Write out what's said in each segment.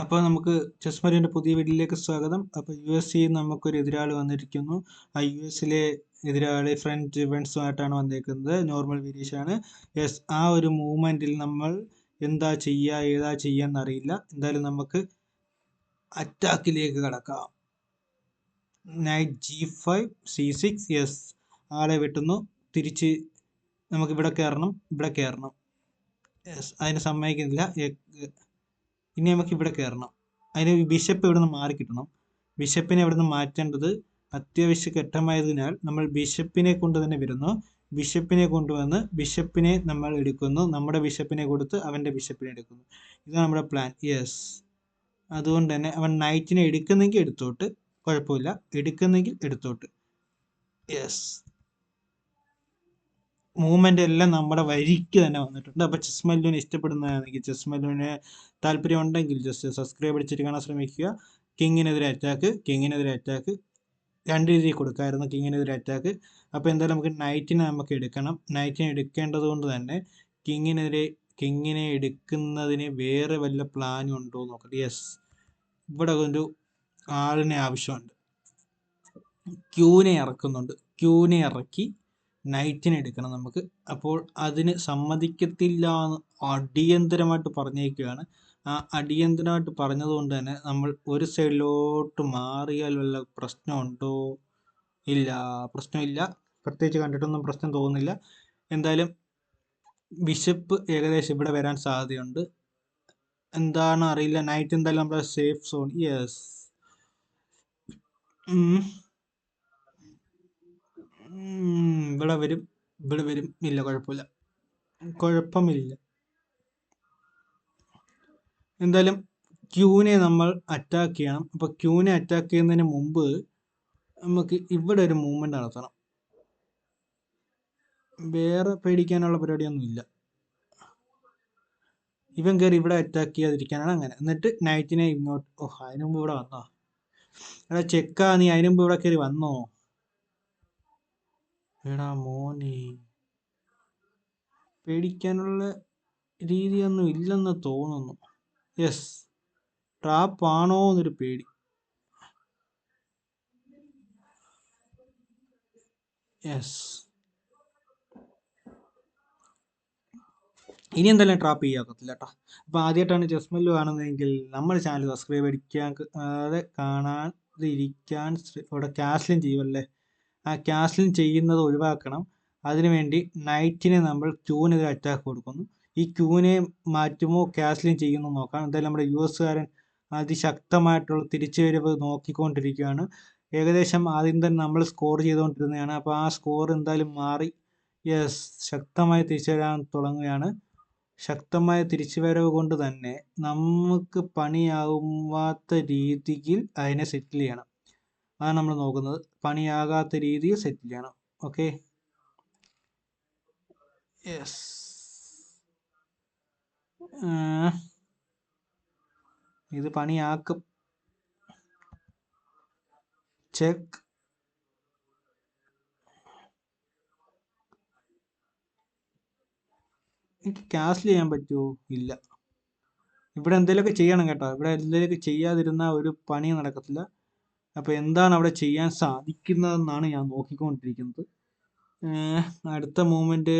അപ്പോൾ നമുക്ക് ചെസ് മരിയുടെ പുതിയ വീഡിയോയിലേക്ക് സ്വാഗതം. അപ്പോൾ യു എസ് സിയിൽ നമുക്കൊരു എതിരാളി വന്നിരിക്കുന്നു. ആ യു എസിലെ എതിരാളി ഫ്രഞ്ച് ഇവൻസുമായിട്ടാണ് വന്നിരിക്കുന്നത് നോർമൽ വേരിയേഷൻ ആണ് യെസ് ആ ഒരു മൂവ്മെന്റിൽ നമ്മൾ എന്താ ചെയ്യുക ഏതാ ചെയ്യാന്ന് അറിയില്ല. എന്തായാലും നമുക്ക് അറ്റാക്കിലേക്ക് കടക്കാം. Knight G five C six yes ആളെ വെട്ടുന്നു. തിരിച്ച് നമുക്ക് ഇവിടെ കയറണം ഇവിടെ കയറണം. യെസ് അതിന് സമ്മതിക്കുന്നില്ല. ഇനി നമുക്ക് ഇവിടെ കയറണം അതിന് ബിഷപ്പ് ഇവിടെ നിന്ന് മാറി കിട്ടണം. ബിഷപ്പിനെ ഇവിടെ നിന്ന് മാറ്റേണ്ടത് അത്യാവശ്യ ഘട്ടമായതിനാൽ നമ്മൾ ബിഷപ്പിനെ കൊണ്ട് തന്നെ വരുന്നു. ബിഷപ്പിനെ കൊണ്ടുവന്ന് ബിഷപ്പിനെ നമ്മൾ എടുക്കുന്നു. നമ്മുടെ ബിഷപ്പിനെ കൊടുത്ത് അവന്റെ ബിഷപ്പിനെ എടുക്കുന്നു. ഇതാണ് നമ്മുടെ പ്ലാൻ യെസ് അതുകൊണ്ട് തന്നെ അവൻ നൈറ്റിനെ എടുക്കുന്നെങ്കിൽ എടുത്തോട്ട്. കുഴപ്പമില്ല. എടുക്കുന്നെങ്കിൽ എടുത്തോട്ട്. യെസ് മൂവ്മെന്റ് എല്ലാം നമ്മുടെ വരിക്ക് തന്നെ വന്നിട്ടുണ്ട്. അപ്പോൾ ചെസ് മല്ലുവിനെ ഇഷ്ടപ്പെടുന്നതാണെങ്കിൽ ചെസ് മല്ലുവിന് താല്പര്യം ഉണ്ടെങ്കിൽ ജസ്റ്റ് സബ്സ്ക്രൈബ് അടിച്ചിട്ട് കാണാൻ ശ്രമിക്കുക. കിങ്ങിനെതിരെ അറ്റാക്ക് കിങ്ങിനെതിരെ അറ്റാക്ക് രണ്ട് രീതിയിൽ കൊടുക്കാമായിരുന്നു കിങ്ങിനെതിരെ അറ്റാക്ക് അപ്പോൾ എന്തായാലും നമുക്ക് നൈറ്റിനെ നമുക്ക് എടുക്കണം. നൈറ്റിനെ എടുക്കേണ്ടത് കൊണ്ട് തന്നെ കിങ്ങിനെതിരെ കിങ്ങിനെ എടുക്കുന്നതിന് വേറെ വല്ല പ്ലാനും ഉണ്ടോ എന്ന് നോക്കട്ടെ. യെസ് ഇവിടെ ഒരു ആളിനെ ആവശ്യമുണ്ട്. ക്യൂനെ ഇറക്കുന്നുണ്ട്. ക്യൂനെ ഇറക്കി നൈറ്റിനെ എടുക്കണം നമുക്ക്. അപ്പോൾ അതിന് സമ്മതിക്കത്തില്ല എന്ന് അടിയന്തരമായിട്ട് പറഞ്ഞേക്കുകയാണ് ആ അടിയന്തരമായിട്ട് പറഞ്ഞതുകൊണ്ട് തന്നെ നമ്മൾ ഒരു സൈഡിലോട്ട് മാറിയാൽ വല്ല പ്രശ്നമുണ്ടോ? ഇല്ല പ്രശ്നമില്ല. പ്രത്യേകിച്ച് കണ്ടിട്ടൊന്നും പ്രശ്നം തോന്നുന്നില്ല. എന്തായാലും ബിഷപ്പ് ഏകദേശം ഇവിടെ വരാൻ സാധ്യതയുണ്ട്. എന്താണ് അറിയില്ല. നൈറ്റ് എന്തായാലും നമ്മുടെ സേഫ് സോൺ യെസ് ഇവിടെ വരും. ഇവിടെ വരും. ഇല്ല കുഴപ്പമില്ല. കുഴപ്പമില്ല. എന്തായാലും ക്യൂനെ നമ്മൾ അറ്റാക്ക് ചെയ്യണം. അപ്പോൾ ക്യൂനെ അറ്റാക്ക് ചെയ്യുന്നതിന് മുമ്പ് നമുക്ക് ഇവിടെ ഒരു മൂവ്മെന്റ് നടത്തണം. വേറെ പേടിക്കാനുള്ള പരിപാടിയൊന്നും ഇല്ല. ഇവൻ കയറി ഇവിടെ അറ്റാക്ക് ചെയ്യാതിരിക്കാനാണ് അങ്ങനെ. എന്നിട്ട് നൈറ്റിനെ ഇങ്ങോട്ട് ഓ അതിനുമുമ്പ് ഇവിടെ വന്നോ? എടാ ചെക്കാ നീ അതിനുമുമ്പ് ഇവിടെ കയറി വന്നോ? എടാ മോനെ. പേടിക്കാനുള്ള രീതിയൊന്നും ഇല്ലെന്ന് തോന്നുന്നു. യെസ് ട്രാപ്പ് ആണോ എന്നൊരു പേടി. യെസ്. ഇനി എന്തായാലും ട്രാപ്പ് ചെയ്യാക്കത്തില്ല കേട്ടോ. അപ്പോൾ ആദ്യമായിട്ടാണ് ചെസ്മെല്ല് കാണുന്നതെങ്കിൽ നമ്മൾ ചാനൽ സബ്സ്ക്രൈബ് അടിക്കാൻ കാണാതിരിക്കാൻ ഇവിടെ ക്യാസ്ലിൻ ചെയ്യുമല്ലേ ആ ക്യാസ്ലിൻ ചെയ്യുന്നത് ഒഴിവാക്കണം. അതിനുവേണ്ടി നൈറ്റിനെ നമ്മൾ ക്യൂനെതിരെ അറ്റാക്ക് കൊടുക്കുന്നു. ഈ ക്യൂവിനെ മാറ്റുമോ ക്യാസ്ലിൻ ചെയ്യുന്നു നോക്കാം. എന്തായാലും നമ്മുടെ യു എസ്സുകാരൻ അതിശക്തമായിട്ടുള്ള തിരിച്ചുവരവ് നോക്കിക്കൊണ്ടിരിക്കുകയാണ്. ഏകദേശം ആദ്യം തന്നെ നമ്മൾ സ്കോർ ചെയ്തുകൊണ്ടിരുന്നതാണ്. അപ്പോൾ ആ സ്കോർ എന്തായാലും മാറി. യെസ് ശക്തമായി തിരിച്ചു വരാൻ തുടങ്ങുകയാണ്. ശക്തമായ തിരിച്ചുവരവ് കൊണ്ട് തന്നെ നമുക്ക് പണിയാവാത്ത രീതിയിൽ അതിനെ സെറ്റിൽ ചെയ്യണം. അതാണ് നമ്മൾ നോക്കുന്നത്. പണിയാകാത്ത രീതിയിൽ സെറ്റ് ചെയ്യണം. ഓക്കെ യെസ് ഇത് പണിയാക്കും. ചെക്ക് എനിക്ക് ക്യാൻസൽ ചെയ്യാൻ പറ്റുമോ ഇല്ല. ഇവിടെ എന്തെങ്കിലുമൊക്കെ ചെയ്യണം കേട്ടോ. ഇവിടെ എന്തെങ്കിലുമൊക്കെ ചെയ്യാതിരുന്ന ഒരു പണി നടക്കത്തില്ല. അപ്പോൾ എന്താണ് അവിടെ ചെയ്യാൻ സാധിക്കുന്നതെന്നാണ് ഞാൻ നോക്കിക്കൊണ്ടിരിക്കുന്നത്. അടുത്ത മൂമെന്റ്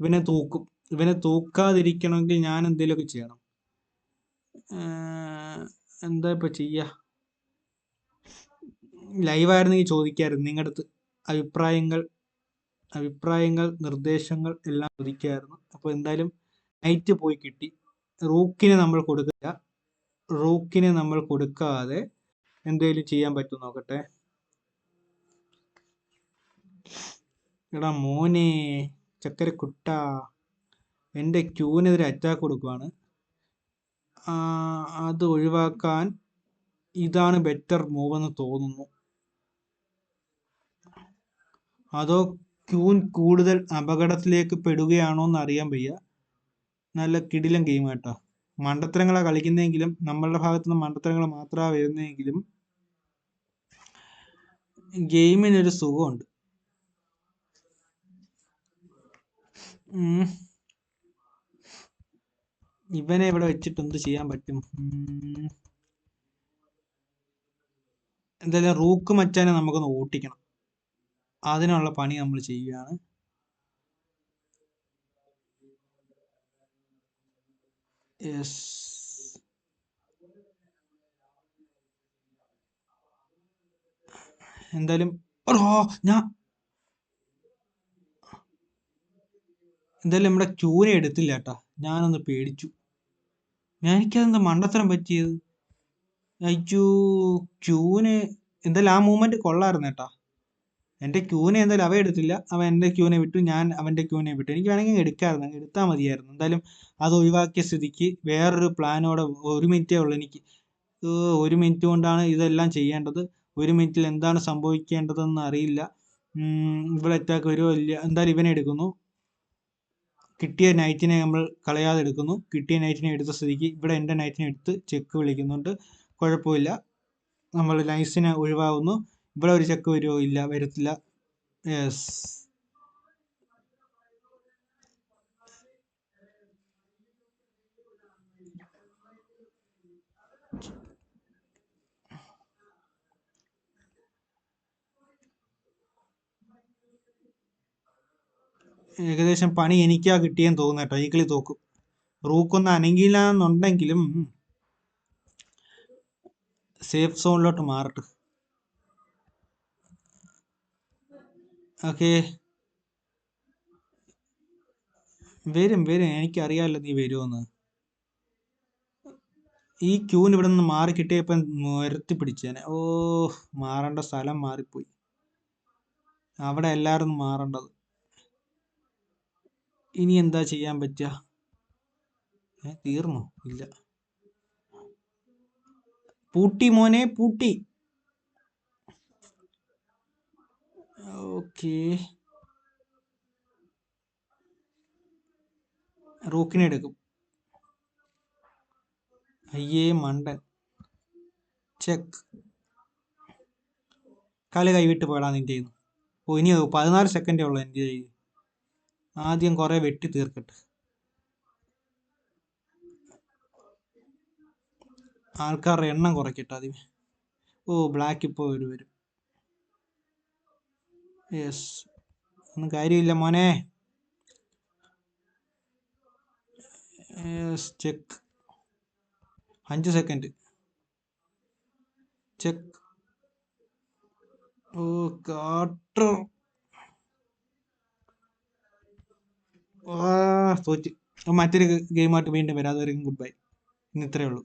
ഇവനെ തൂക്കും. ഇവനെ തൂക്കാതിരിക്കണമെങ്കിൽ ഞാൻ എന്തെങ്കിലുമൊക്കെ ചെയ്യണം. എന്താ ഇപ്പൊ ചെയ്യ? ലൈവായിരുന്നെങ്കിൽ ചോദിക്കായിരുന്നു. നിങ്ങളുടെ അടുത്ത് അഭിപ്രായങ്ങൾ അഭിപ്രായങ്ങൾ നിർദ്ദേശങ്ങൾ എല്ലാം ചോദിക്കായിരുന്നു. അപ്പോൾ എന്തായാലും നൈറ്റ് പോയി കിട്ടി. റൂക്കിനെ നമ്മൾ കൊടുക്കില്ല റൂക്കിനെ നമ്മൾ കൊടുക്കാതെ എന്തെങ്കിലും ചെയ്യാൻ പറ്റും നോക്കട്ടെ? എടാ മോനെ ചക്കരക്കുട്ട എന്റെ ക്യൂവിനെതിരെ അറ്റാക്ക് കൊടുക്കുവാണ്. അത് ഒഴിവാക്കാൻ ഇതാണ് ബെറ്റർ മൂവ് എന്ന് തോന്നുന്നു. അതോ ക്യൂൻ കൂടുതൽ അപകടത്തിലേക്ക് പെടുകയാണോ എന്ന് അറിയാൻ വയ്യ. നല്ല കിടിലം ഗെയിം കേട്ടോ മണ്ടത്തരങ്ങളാണ് കളിക്കുന്നതെങ്കിലും നമ്മളുടെ ഭാഗത്തു നിന്ന് മണ്ടത്തരങ്ങൾ മാത്രമാണ് വരുന്നതെങ്കിലും ഗെയിമിനൊരു സുഖമുണ്ട്. ഇവനെ ഇവിടെ വെച്ചിട്ട് എന്ത് ചെയ്യാൻ പറ്റും? എന്തായാലും റൂക്ക് മച്ചാനെ നമുക്കൊന്ന് ഓട്ടിക്കണം. അതിനുള്ള പണി നമ്മൾ ചെയ്യുകയാണ്. യെസ് എന്തായാലും ഞാൻ എന്തായാലും നമ്മുടെ ക്യൂനെ എടുത്തില്ല കേട്ടാ ഞാനൊന്ന് പേടിച്ചു. ഞാൻ എനിക്കതെന്താ മണ്ടത്തരം പറ്റിയത്? അയ്യോ ക്യൂന് എന്തായാലും ആ മൂമെന്റ് കൊള്ളായിരുന്നു കേട്ടാ എന്റെ ക്യൂനെ എന്തായാലും അവ എടുത്തില്ല. അവൻ എന്റെ ക്യൂനെ വിട്ടു. ഞാൻ അവന്റെ ക്യൂനെ വിട്ടു. എനിക്ക് വേണമെങ്കിൽ എടുക്കാമായിരുന്നു. എടുത്താൽ മതിയായിരുന്നു. എന്തായാലും അത് ഒഴിവാക്കിയ സ്ഥിതിക്ക് വേറൊരു പ്ലാനോടെ ഒരു മിനിറ്റേ ഉള്ളൂ എനിക്ക്. ഒരു മിനിറ്റ് കൊണ്ടാണ് ഇതെല്ലാം ചെയ്യേണ്ടത്. ഒരു മിനിറ്റിൽ എന്താണ് സംഭവിക്കേണ്ടതെന്ന് അറിയില്ല. ഇവിടെ അറ്റാക്ക് വരുമോ ഇല്ല എന്തായാലും ഇവനെ എടുക്കുന്നു. കിട്ടിയ നൈറ്റിനെ നമ്മൾ കളയാതെ എടുക്കുന്നു. കിട്ടിയ നൈറ്റിനെ എടുത്ത സ്ഥിതിക്ക് ഇവിടെ എന്റെ നൈറ്റിനെ എടുത്ത് ചെക്ക് വിളിക്കുന്നുണ്ട്. കുഴപ്പമില്ല. നമ്മൾ നൈസിനെ ഒഴിവാകുന്നു ഇവിടെ ഒരു ചെക്ക് വരുമോ ഇല്ല വരത്തില്ല. യെസ് ഏകദേശം പണി എനിക്കാ കിട്ടിയെന്ന് തോന്നുന്നു കേട്ടോ. ഈ കളി തോക്കും. റൂക്കൊന്ന് അനങ്ങിയില്ല എന്നുണ്ടെങ്കിലും സേഫ് സോണിലോട്ട് മാറട്ടെ. ഓക്കെ. വരും വരും. എനിക്കറിയാമല്ലോ നീ വരുമെന്ന് ഈ ക്യൂന് ഇവിടെ നിന്ന് മാറി കിട്ടിയപ്പം നിരത്തി പിടിച്ചേനെ. ഓ മാറേണ്ട സ്ഥലം മാറിപ്പോയി. അവിടെ എല്ലാവരും മാറേണ്ടത്. ഇനി എന്താ ചെയ്യാൻ പറ്റുക തീർന്നോ? ഇല്ല. പൂട്ടി മോനെ പൂട്ടി ഓക്കേ റൂക്കിനെ എടുക്കും. അയ്യേ മണ്ടൻ. ചെക്ക്. കളി കൈവിട്ട് പോയടാ കയ്യിന്ന്. ഓ ഇനി പതിനാല് സെക്കൻഡേ ഉള്ളൂ എന്റെ കയ്യിൽ ആദ്യം കുറേ വെട്ടി തീർക്കട്ടെ. ആൾക്കാരുടെ എണ്ണം കുറയ്ക്കട്ടെ ആദ്യം ഓ ബ്ലാക്ക് ഇപ്പോൾ ഒരു വരും. യെസ് ഒന്നും കാര്യമില്ല മോനെ. യെസ് ചെക്ക് അഞ്ച് സെക്കൻഡ് ചെക്ക് ഓ കാട്ടർ തോറ്റ്. മറ്റൊരു ഗെയിമായിട്ട് വീണ്ടും വരാം. അതുവരെയും ഗുഡ് ബൈ ഇന്ന് ഇത്രയേ ഉള്ളൂ.